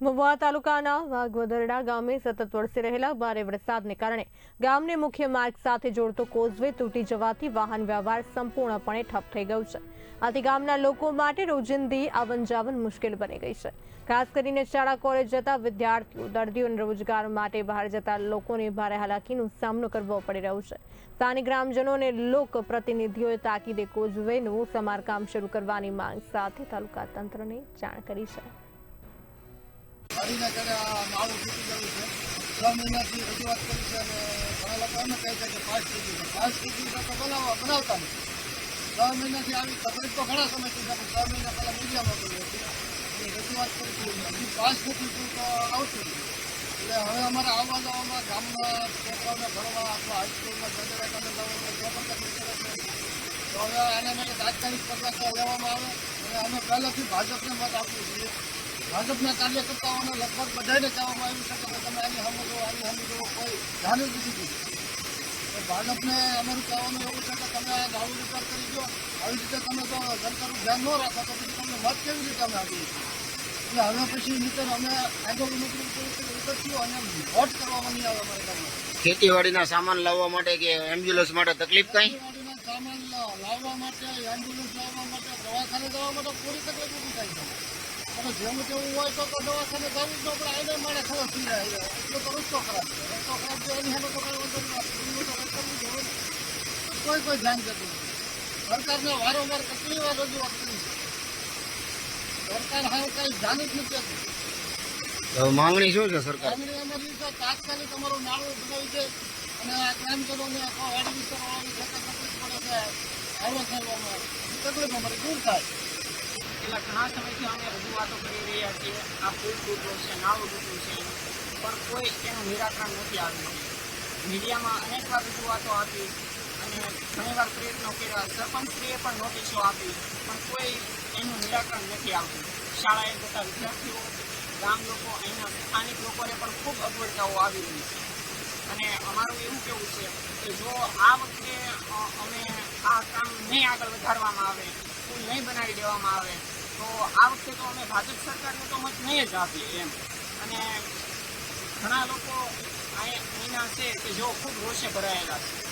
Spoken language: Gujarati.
મહુવા તાલુકાના વાઘવદરડા ગામે સતત વરસી રહેલા ભારે વરસાદને કારણે ગામને મુખ્ય માર્ગ સાથે જોડતો કોઝવે તૂટી જવાથી વાહન વ્યવહાર સંપૂર્ણપણે ઠપ થઈ ગયો છે. આથી ગામના લોકો માટે રોજિંદી આવન જાવન મુશ્કેલ બની ગઈ છે. ખાસ કરીને શાળા, કોલેજ જતા વિદ્યાર્થીઓ, દર્દીઓ અને રોજગાર માટે બહાર જતા લોકોને ભારે હાલાકીનો સામનો કરવો પડી રહ્યો છે. સ્થાનિક ગ્રામજનો અને લોક પ્રતિનિધિઓએ તાકીદે કોઝવેનું સમારકામ શરૂ કરવાની માંગ સાથે તાલુકા તંત્રને જાણ કરી છે. ગાડીના કારણે આ માળું તૂટી ગયું છે. છ મહિનાથી રજૂઆત કરી છે અને ઘણા લોકો એમ કહે છે કે પાંચ થઈ પાંચ છે તો બનાવવા બનાવતા નથી. છ મહિનાથી આવી તકલીફ તો ઘણા સમયથી છે છ મહિના પહેલાં મીડિયામાં કરી હતી. અને રજૂઆત કરી હતી હજી પાંચ નથી તો આવતું એટલે હવે અમારા આવવા જવામાં ગામના છોકરાઓને ભણવા અથવા હાઈસ્કૂલમાં જનરેટ અમે જવાનું જે પણ તકલીફ પડે છે, તો હવે આના માટે તાત્કાલિક પગલાં લેવામાં આવે. અને અમે પહેલાંથી ભાજપને મત આપીએ છીએ. ભાજપના કાર્યકર્તાઓને લગભગ બધાને કહેવામાં આવ્યું છે કે તમે આની સામે જુઓ આની સામે જુઓ કોઈ ધ્યાન જ નથી દીધું. ભાજપને અમારું કહેવાનું એવું છે કે તમે આ દારૂ વિચાર કરી દો. આવી રીતે તમે તો સરકારનું ધ્યાન ન રાખો તો પછી તમને મત કેવી રીતે અમે આપીએ એટલે હવે પછી નીકળ અમે નોકરી કરી અને વોટ કરવામાં નહીં આવે અમારે ગામમાં. ખેતીવાડીના સામાન લાવવા માટે કે એમ્બ્યુલન્સ માટે તકલીફ કઈ? સામાન લાવવા માટે એમ્બ્યુલન્સ લાવવા માટે દવાખાને જવા માટે પૂરી તકલીફ ઊભી થાય છે. અને જેમ તેવું હોય તો તો દવાખાને જવું જ ન પડે. આને મારે ખબર થઈ જાય એટલો તો રસ્તો ખરાબ છે. રસ્તો ખરાબ છે એની સામે તો કાંઈ વાંધો નથી એનું તો રસ્તાની જરૂર કોઈ કોઈ ધ્યાન દેતું સરકારને વારંવાર કેટલી વાર રજૂઆત કરી છે સરકાર હાલ કાંઈ ધ્યાન જ નથી આપતું. માંગણી શું છે સરકાર? ગ્રામીણ અમારી તાત્કાલિક અમારું નાળું બનાવી છે અને આ ગ્રામજનોને આખા વાડી વિસ્તારવાળાની જે તકલીફ પડે છે. આવો કરવામાં તકલીફ અમારી દૂર થાય. છેલ્લા ઘણા સમયથી અમે રજૂઆતો કરી રહ્યા છીએ, આ પુલ તૂટવું છે નાળું તૂટવું છે, પણ કોઈ એનું નિરાકરણ નથી આવ્યું. મીડિયામાં અનેક વાર રજૂઆતો આપી અને ઘણીવાર પ્રયત્નો કર્યા, સરપંચશ્રીએ પણ નોટિસો આપી, પણ કોઈ એનું નિરાકરણ નથી આવતું શાળાએ જતા વિદ્યાર્થીઓ, ગામ લોકો, અહીંના સ્થાનિક લોકોને પણ ખૂબ અગવડતાઓ આવી રહી છે. અને અમારું એવું કેવું છે કે જો આ વખતે અમે આ કામ નહીં આગળ વધારવામાં આવે પુલ નહીં બનાવી દેવામાં આવે તો આ વખતે તો અમે ભાજપ સરકારને તો મત નહીં જ આપીએ એમ. અને ઘણા લોકો અહીંયા છે કે જેઓ ખૂબ રોષે ભરાયેલા છે.